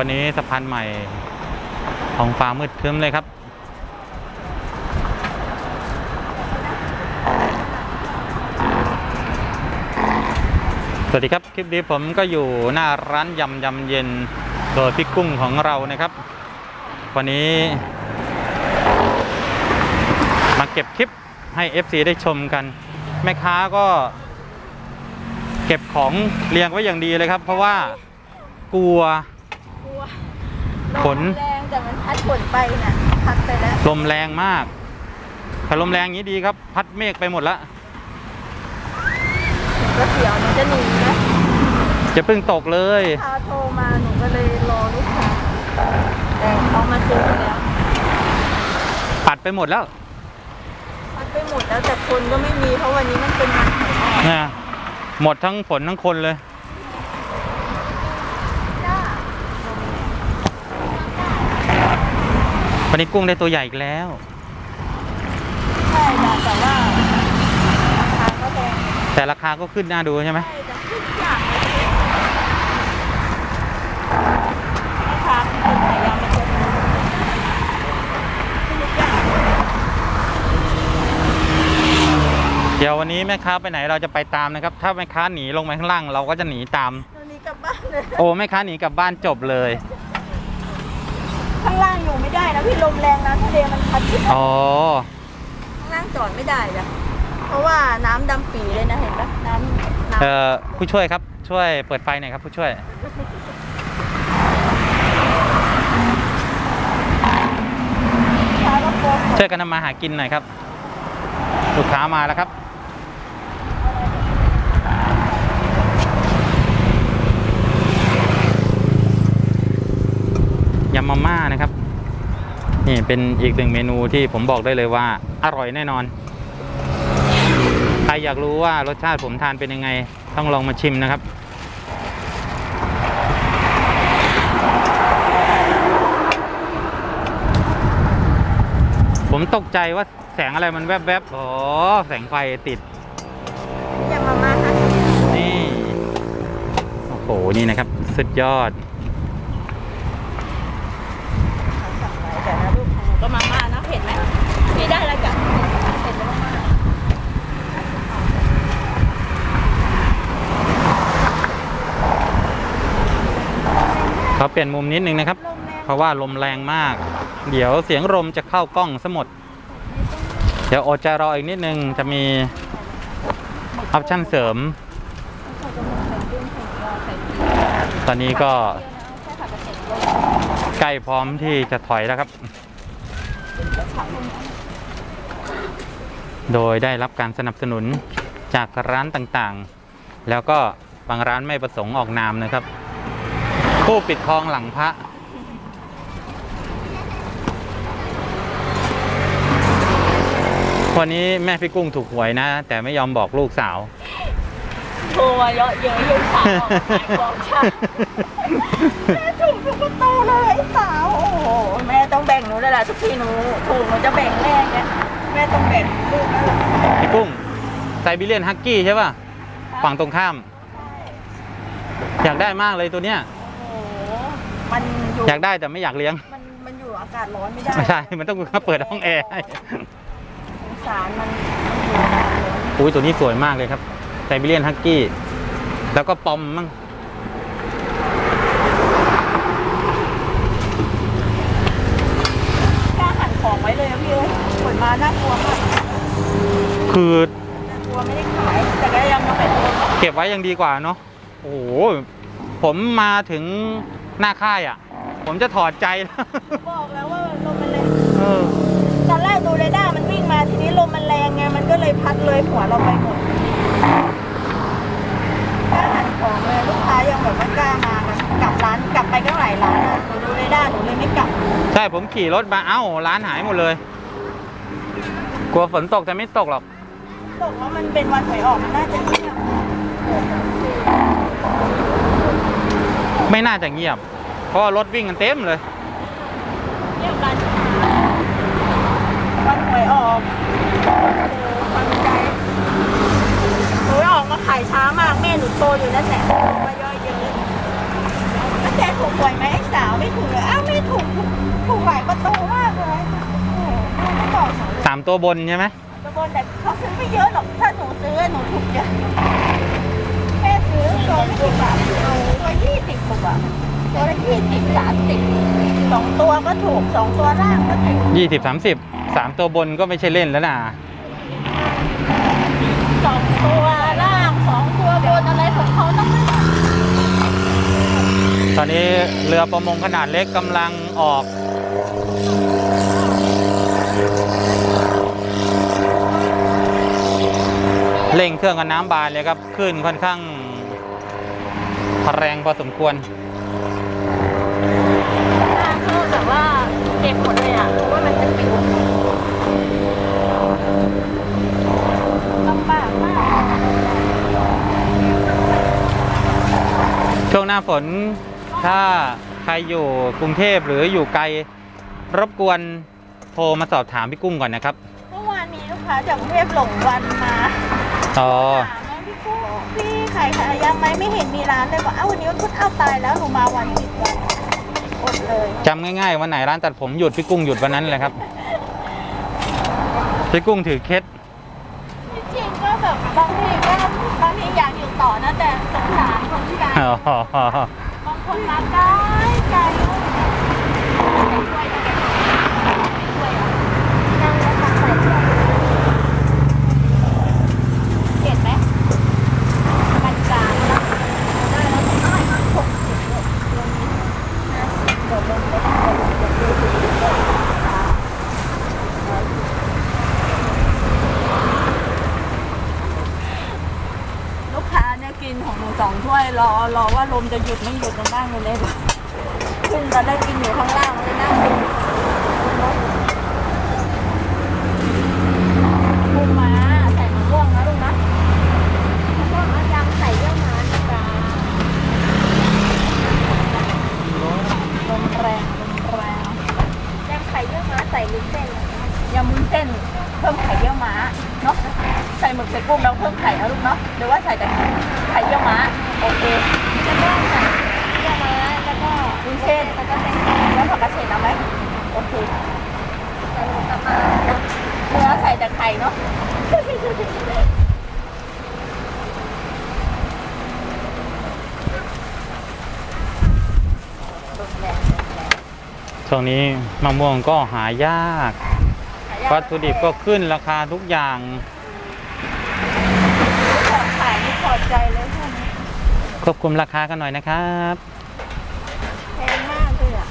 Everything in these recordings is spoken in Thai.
วันนี้สะพานใหม่ของฟ้ามืดครึ้มเลยครับ สวัสดีครับ คลิปนี้ผมก็อยู่หน้าร้านยำยำเย็นโดยพี่กุ้งของเรานะครับ วันนี้มาเก็บคลิปให้ FC ได้ชมกัน แม่ค้าก็ เก็บของเรียงไว้อย่างดีเลยครับ เพราะว่ากลัวกลัว ฝนลมแรงแต่มันพัดฝนไปน่ะพัดไปแล้วลมแรงมาก ถ้าลมแรงอย่างนี้ดีครับ พัดเมฆไปหมดละ หนูก็เสียวหนูจะหนีนะจะเพิ่งตกเลย ลูกค้าโทรมาหนูก็เลยรอลูกค้าแต่เขามาซื้อไปแล้วปัดไปหมดแล้วพัดไปหมดแล้วแต่คนก็ไม่มีเพราะวันนี้มันเป็นวันหวยออก นะหมดทั้งฝนทั้งคนเลย จ้า วันนี้กุ้งได้ตัวใหญ่อีกแล้ว ใช่จ้ะแต่ว่าราคาก็แพงแต่ราคาก็ขึ้นน่าดูใช่ไหมใช่จ้ะทุกอย่างเลยแม่ค้าเป็นคนขายยำเป็นคนทุกอย่างเดี๋ยววันนี้แม่ค้าไปไหนเราจะไปตามนะครับ ถ้าแม่ค้าหนีลงไปข้างล่างเราก็จะหนีตาม ตอนนี้กลับบ้านเลย โอ้แม่ค้าหนีกลับบ้านจบเลย ข้างล่างอยู่ไม่ได้ นะพี่ลมแรงน้ำทะเลมันพัดขึ้นอ๋อข้างล่างจอดไม่ได้จ้ะเพราะว่าน้ำดำปีเลยนะเห็นปะน้ำน้เอ่อผู้ช่วยครับช่วยเปิดไฟหน่อยครับผู้ช่วยำค้าก็กลัวฝนช่วยกันทำมาหากินหน่อยครับ ลูกค้ามาแล้วครับ ยำมาม่านะครับ นี่เป็นอีกหนึ่งเมนูที่ผมบอกได้เลยว่า อร่อยแน่นอน ใครอยากรู้ว่ารสชาติผมทานเป็นยังไง ต้องลองมาชิมนะครับ ผมตกใจว่าแสงอะไรมันแวบๆ อ๋อ แสงไฟติดอย่ามามาค่ะนี่ โอ้โห นี่นะครับ สุดยอด สั่งไว้แต่นะลู ก็มาม่านะเผ็ดไหมพี่ได้แล้วจ้ะเผ็ดแล้วมากเขาเปลี่ยนมุมนิดนึงนะครับ เพราะว่าลมแรงมาก เดี๋ยวเสียงลมจะเข้ากล้องซะหมด เดี๋ยวอดใจรออีกนิดนึงจะมีออปชั่นเสริม ตอนนี้ก็ใกล้พร้อมที่จะถอยแล้วครับ โดยได้รับการสนับสนุนจากร้านต่างๆ แล้วก็บางร้านไม่ประสงค์ออกนามนะครับ ผู้ปิดทองหลังพระวันนี้แม่พี่กุ้งถูกหวยนะ แต่ไม่ยอมบอกลูกสาว โทรมาเยอะเยอะลูกสาวไม่บอกค่ะแม่ถูกทุกประตูเลยไอ้สาว โอ้โหแม่ต้องแบ่งหนูเลยล่ะทุกทีหนูถูกหนูจะแบ่งแม่ไงแม่ต้องแบ่งลูกแล้วล่ะพี่กุ้งไซบีเรียนฮักกี้ใช่ป่ะ ฝั่งตรงข้าม อยากได้มากเลยตัวเนี้ย โอ้โหมันอยู่อยากได้แต่ไม่อยากเลี้ยง มันมันอยู่อากาศร้อนไม่ได้ไม่ใช่ มันต้องมาเปิดห้องแอร์ให้สงสารมันมันอยู่อากาศร้อน อุ้ยตัวนี้สวยมากเลยครับ ไซบีเรียนฮักกี้ แล้วก็ปอมมั่งกล้าหั่นของไว้เลยอะพี่เอ้ยผลมาน่ากลัวมากคือน่ากลัวไม่ได้ขาย แต่ก็ยังต้องไปโดนเนาะเก็บไว้ยังดีกว่าเนาะโอ้โหผมมาถึงหน้าค่ายอะ ผมจะถอดใจแล้วบอกแล้วว่าลมมันแรงเออตอนแรกดูเรดาร์มันวิ่งมาทีนี้ลมมันแรงไงมันก็เลยพัดเลยหัวเราไปหมดกล้าหัน ของเลยลูกค้ายังแบบไม่กล้ามากันกลับร้านกลับไปก็หลายร้านอะหนูดูเรดาร์หนูเลยไม่กลับใช่ผมขี่รถมาเอ้าร้านหายหมดเลย กลัวฝนตกแต่ไม่ตกหรอก ตกว่ามันเป็นวันหวยออกมันน่าจะเงียบไม่น่าจะเงียบ เพราะว่ารถวิ่งกันเต็มเลย เงียบร้านวันหวยออกโอ้ความใจหวยออกมา ขายช้ามากแม่หนูโตอยู่นั่นแหละมาย่อยเยอะแล้วแกถูกหวยไหมไอ้สาวถูกเลยอ้าวไม่ถูกถูกหลายประตูมากเลยโอ้โหไม่บอกหนูเลยสามตัวบนใช่ไหมตะบนแต่เขาซื้อไม่เยอะหรอกถ้าหนูซื้อหนูถูกเยอะแม่ซื้อตัวไม่กี่บาทเอาตัวยี่สิบกว่าบาทตัวละยี่สิบสามสิบสองตัวก็ถูกสองตัวล่างก็ถูกยี่สิบสามสิบสามตัวบนก็ไม่ใช่เล่นแล้วนะสองตัว ของเขาต้องไม่ตอนนี้เรือประมงขนาดเล็กกำลังออก เร่งเครื่องกันน้ำบานเลยครับขึ้นค่อนข้างแรงพอสมควรล่าเขาแบบว่าเจ็บหมดเลยอะรู้ว่ามันจะปิวลำบากมาก ช่วงหน้าฝนถ้าใครอยู่กรุงเทพหรืออยู่ไกลรบกวนโทรมาสอบถามพี่กุ้งก่อนนะครับ เมื่อวานมีลูกค้าจากกรุงเทพหลงวันมาอ๋อถามว่าพี่กุ้งพี่ขายขายยังไหมไม่เห็นมีร้านเลยบอกอ้าววันนี้วันพุธอ้าวตายแล้วหนูมาวันผิดวันอดเลยจำง่ายๆวันไหนร้านตัดผมหยุดพี่กุ้งหยุดวันนั้นเลยครับ พี่กุ้งถือเคล็ดจริงๆก็แบบบางทีก็บางทีอยากอยู่ต่อนะแต่สงสาร คนที่ได้อ๋อบางคนรับได้ใจช่วยอะนั่งแล้วทำใส่ช่วยเห็นไหมมันกลางแล้วได้แล้วอ้ายหกสิบเลยห้าสิบกดลงไปกดลงกดดูสิลูกค้าเนี่ยกินของหนูสองถ้วยรอรอว่าลม จะหยุดไม่หยุดมันบ้างเลยเลยขึ้นตอนแรกกินอยู่ข้างล่างเลยนั่งดูปูม้าใส่มะม่วงนะลูกนะมะม่วงเอายำใส่เยี่ยวม้านะจ๊ะลมแรงลมแรงยำไข่เยี่ยวม้าใส่วุ้นเส้นยำวุ้นเส้นเพิ่มไข่เยี่ยวม้าเนาะใส่หมึกใส่กุ้งแล้วเพิ่มไข่นะลูกเนาะหรือว่าใส่แต่ไข่เยี่ยวม้าโอเคแล้วก็ใส่เยี่ยวม้าแล้วก็วุ้นเส้นแล้วก็เส้นแล้วผักกระเฉดเอาไหมโอเคใส่หมูกลับมาเนื้อใส่แต่ไข่เนาะ ลมแรงลมแรง ช่วงนี้มะม่วงก็หายาก วัตถุดิบก็ขึ้นราคาทุกอย่างของขายนี่พอใจเลยช่วงนี้ควบคุมราคากันหน่อยนะครับแพงมากเลยอะ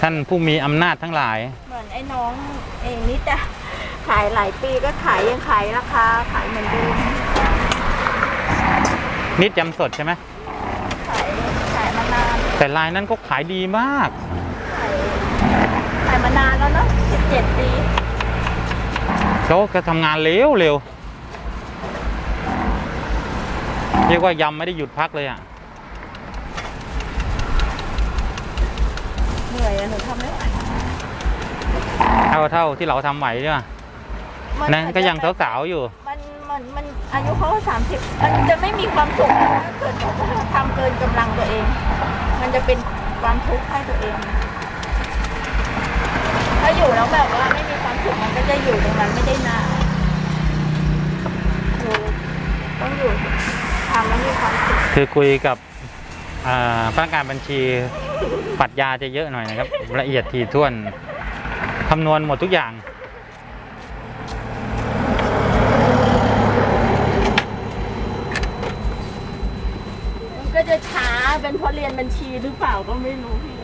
ท่านผู้มีอำนาจทั้งหลาย เหมือนไอ้น้องเองนี่จะ ขายหลายปีก็ขายยังขายราคาขายเหมือนเดิมนิดยำสดใช่ไหมขายขายมานานแต่ลายนั้นก็ขายดีมาก ขายขายมานานแล้วเนาะสิบเจ็ดปีแล้วก็ทำงานเร็วเร็วเรียกว่ายำไม่ได้หยุดพักเลยอะเหนื่อยอะหนูทำไม่ไหว เท่าเท่าที่เราทำไหวใช่ไหม มันั่นก็ยังสาวๆอยู่ มันมันมันอายุเขาสามสิบมันจะไม่มีความสุขนะถ้าเกิดเราทำเกินกำลังตัวเอง มันจะเป็นความทุกข์ให้ตัวเอง ถ้าอยู่แล้วแบบว่าไม่มีความสุขมันก็จะอยู่ตรงนั้นไม่ได้นานอยู่ต้องอยู่ทำแล้วมีความสุขคือคุยกับอ่าพนักงานบัญชีปรัดยาจะเยอะหน่อยนะครับ ละเอียดถี่ถ้วนคำนวณหมดทุกอย่าง มันก็จะช้า เป็นเพราะเรียนบัญชีหรือเปล่าก็ไม่รู้พี่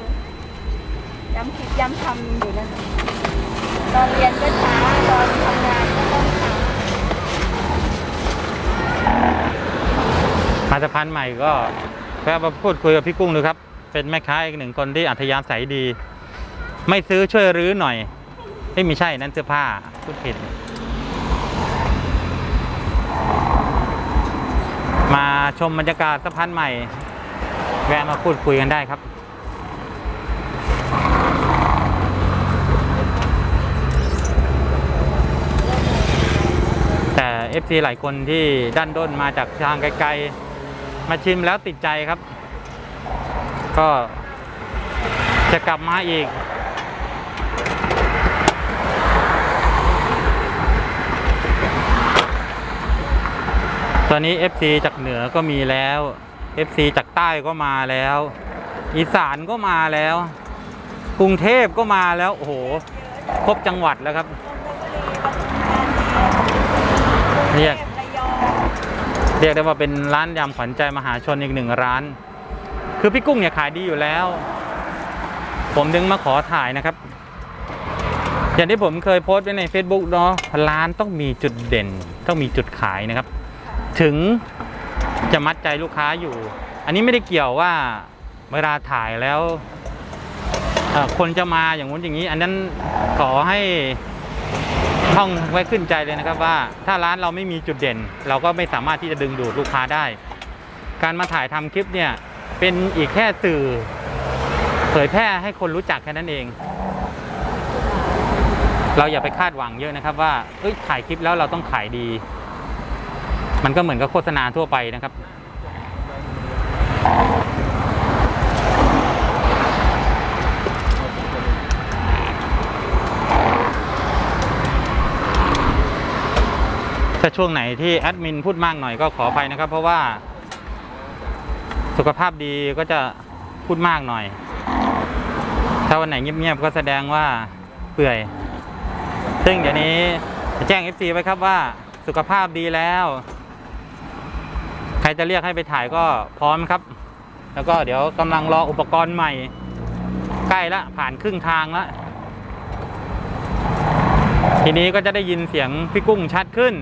ย้ำคิดย้ำทำอยู่นั่นน่ะตอนเรียนก็ช้าตอนทำงานก็ต้องช้ามาสะพานใหม่ก็แวะมาพูดคุยกับพี่กุ้งดูครับ เป็นแม่ค้าอีกหนึ่งคนที่อัธยาศัยดี ไม่ซื้อช่วยรื้อหน่อยไม่มีใช่นั่นเสื้อผ้าพูดผิดมาชมบรรยากาศสะพานใหม่ แวะมาพูดคุยกันได้ครับ แต่ FC หลายคนที่ด้านด้นมาจากทางไกลๆ มาชิมแล้วติดใจครับ ก็จะกลับมาอีกตอนนี้ FC จากเหนือก็มีแล้ว FC จากใต้ก็มาแล้ว อีสานก็มาแล้ว กรุงเทพก็มาแล้ว โอ้โห ครบจังหวัดแล้วครับเรียกเรียกได้ว่าเป็นร้านยำขวัญใจมหาชนอีกหนึ่งร้าน คือพี่กุ้งเนี่ยขายดีอยู่แล้ว ผมดึงมาขอถ่ายนะครับ อย่างที่ผมเคยโพสต์ไว้ใน Facebook เนาะร้านต้องมีจุดเด่น ต้องมีจุดขายนะครับ ถึง จะมัดใจลูกค้าอยู่ อันนี้ไม่ได้เกี่ยวว่าเวลาถ่ายแล้ว คนจะมาอย่างงู้นอย่างนี้ อันนั้นขอให้ท่องไว้ขึ้นใจเลยนะครับว่า ถ้าร้านเราไม่มีจุดเด่น เราก็ไม่สามารถที่จะดึงดูดลูกค้าได้ การมาถ่ายทำคลิปเนี่ยเป็นอีกแค่สื่อ เผยแพร่ให้คนรู้จักแค่นั้นเอง เราอย่าไปคาดหวังเยอะนะครับว่าถ่ายคลิปแล้วเราต้องขายดี มันก็เหมือนกับโฆษณาทั่วไปนะครับ ถ้าช่วงไหนที่แอดมินพูดมากหน่อยก็ขออภัยนะครับ เพราะว่าสุขภาพดีก็จะพูดมากหน่อย ถ้าวันไหนเงียบๆก็แสดงว่าเปื่อย ซึ่งเดี๋ยวนี้แจ้ง FC ไว้ครับว่าสุขภาพดีแล้ว รจะเรียกให้ไปถ่ายก็พร้อมครับ แล้วก็เดี๋ยวกำลังรออุปกรณ์ใหม่ ใกล้ละผ่านครึ่งทางละทีนี้ก็จะได้ยินเสียงพี่กุ้งชัดขึ้น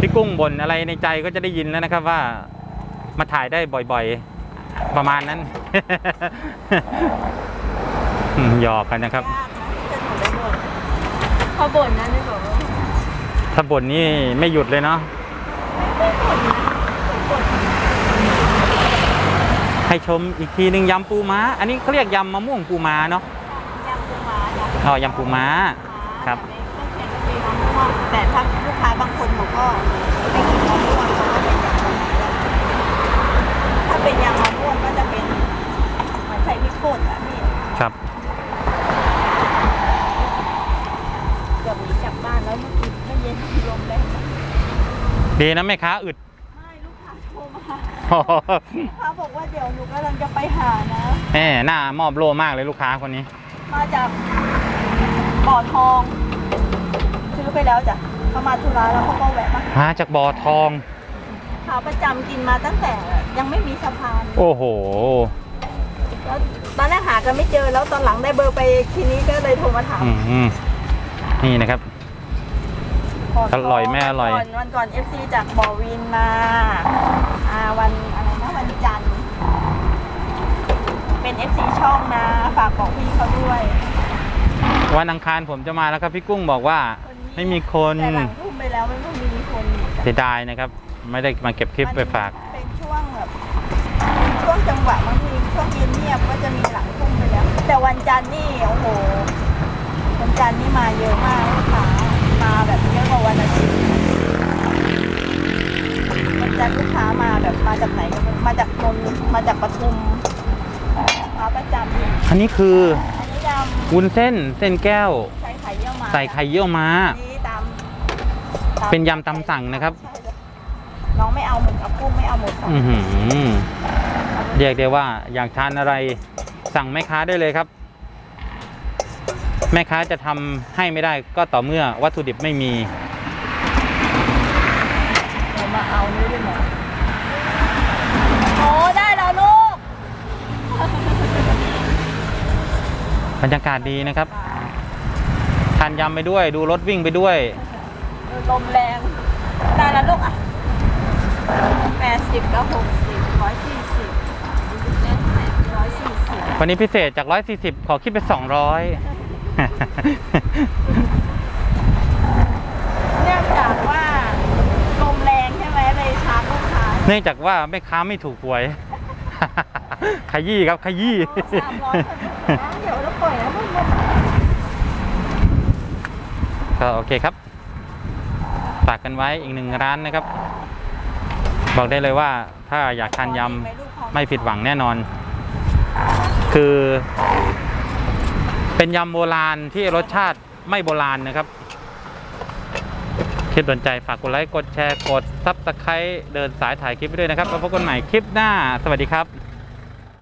พี่กุ้งบ่นอะไรในใจก็จะได้ยินแล้วนะครับว่ามาถ่ายได้บ่อยๆ ประมาณนั้นอืมหยอกกันนะครับยากนะที่จะหนูได้บ่นพอบ่นนะนี่บอกว่าถ้าบ่นนี่ไม่หยุดเลยเนาะ ไม่บ่นนะบ่น ให้ชมอีกทีหนึ่งยำปูม้า อันนี้เขาเรียกยำมะม่วงปูม้าเนาะยำปูม้าจ้ะอ๋อยำปูม้า ครับแต่ถ้าลูกค้าบางคนเขาก็ไม่กินมะม่วงเขาก็เป็นยำมะม่วงถ้าเป็นยำมะม่วงก็จะเป็นเหมือนใส่พริกป่นอะพี่ครับ เกือบหนีกลับบ้านแล้วเมื่อกี้ไม่เย็นลมแรงมากดีนะแม่ค้าอึด ไม่ลูกค้าโทรมาลูกค้า บอกว่าเดี๋ยวหนูกำลังจะไปหานะ แหมหน้ามอบโลมากเลยลูกค้าคนนี้ มาจากบ่อทอง ซื้อไปแล้วจ้ะเขามาธุระแล้วเขาก็แวะมามาจากบ่อทอง ขาประจำกินมาตั้งแต่ยังไม่มีสะพานโอ้โห แล้วตอนแรกหากันไม่เจอแล้วตอนหลังได้เบอร์ไปทีนี้ก็เลยโทรมาถามอืมนี่นะครับบ่ทงอร่อยแม่อร่อยวันก่อนวันก่อนเอฟซีจากบ่อวินมาอ่าวันอะไรนะวัน จันทร์เป็นเอฟซีช่องนะ ฝากบอกพี่เขาด้วย วันอังคารผมจะมาแล้วครับพี่กุ้งบอกว่าไม่มีคนแต่หลังทุ่มไปแล้วมันก็มีคนอีกอะเสียดายนะครับ ไม่ได้มาเก็บคลิปไปฝากเป็นช่วงแบบเป็นช่วงจังหวะบางทีช่วงเย็นเงียบก็จะมีหลังทุ่มไปแล้ว แต่วันจันทร์นี่โอ้โหวันจันทร์นี่มาเยอะมากลูกค้ามาแบบเยอะกว่าวันอาทิตย์วัน จันทร์ลูกค้ามาแบบมาจากไหนก็ไม่รู้มาจากนนท์มาจากปทุมมาประจำอันนี้คืออันนี้ยวุ้นเส้นเส้นแก้วำใส่ไข่เยี่ยวมาใส่ไข่เยี่ยวม้า อันนี้ตามตามเป็นยำตำสั่งนะครับ ใช่เลยน้องไม่เอาหมึกเอากุ้งไม่เอาหมูสับอือหือเรียกได้ว่าอยากทานอะไรสั่งแม่ค้าได้เลยครับ แม่ค้าจะทำให้ไม่ได้ก็ต่อเมื่อวัตถุดิบไม่มี เรามาเอานี่ด้วยหน่อยโอ้ได้แล้วลูก บรรยากาศดีนะครับทานยำไปด้วย ดูรถวิ่งไปด้วย ลมแรงได้แล้วลูกอะแปดสิบแล้วหกสิบร้อยสี่สิบร้อยสี่สิบวันนี้พิเศษจาก140ขอคิดไป200เนื่องจากว่าลมแรงใช่ไหมเลยชาร์จลูกค้าเนื่องจากว่าแม่ค้าไม่ถูกหวย ขยี้ครับขยี้สามร้อยคน ปล่อยแล้วมันก็โอเคครับ ฝากกันไว้อีกหนึ่งร้านนะครับ บอกได้เลยว่าถ้าอยากทานยำไม่ผิดหวังแน่นอน คือ เป็นยำโบราณที่รสชาติไม่โบราณนะครับคลิปสนใจฝากกดไลค์ กดแชร์ กดซับสไครต์เดินสายถ่ายคลิปไปด้วยนะครับ แล้วพบกันใหม่คลิปหน้า สวัสดีครับ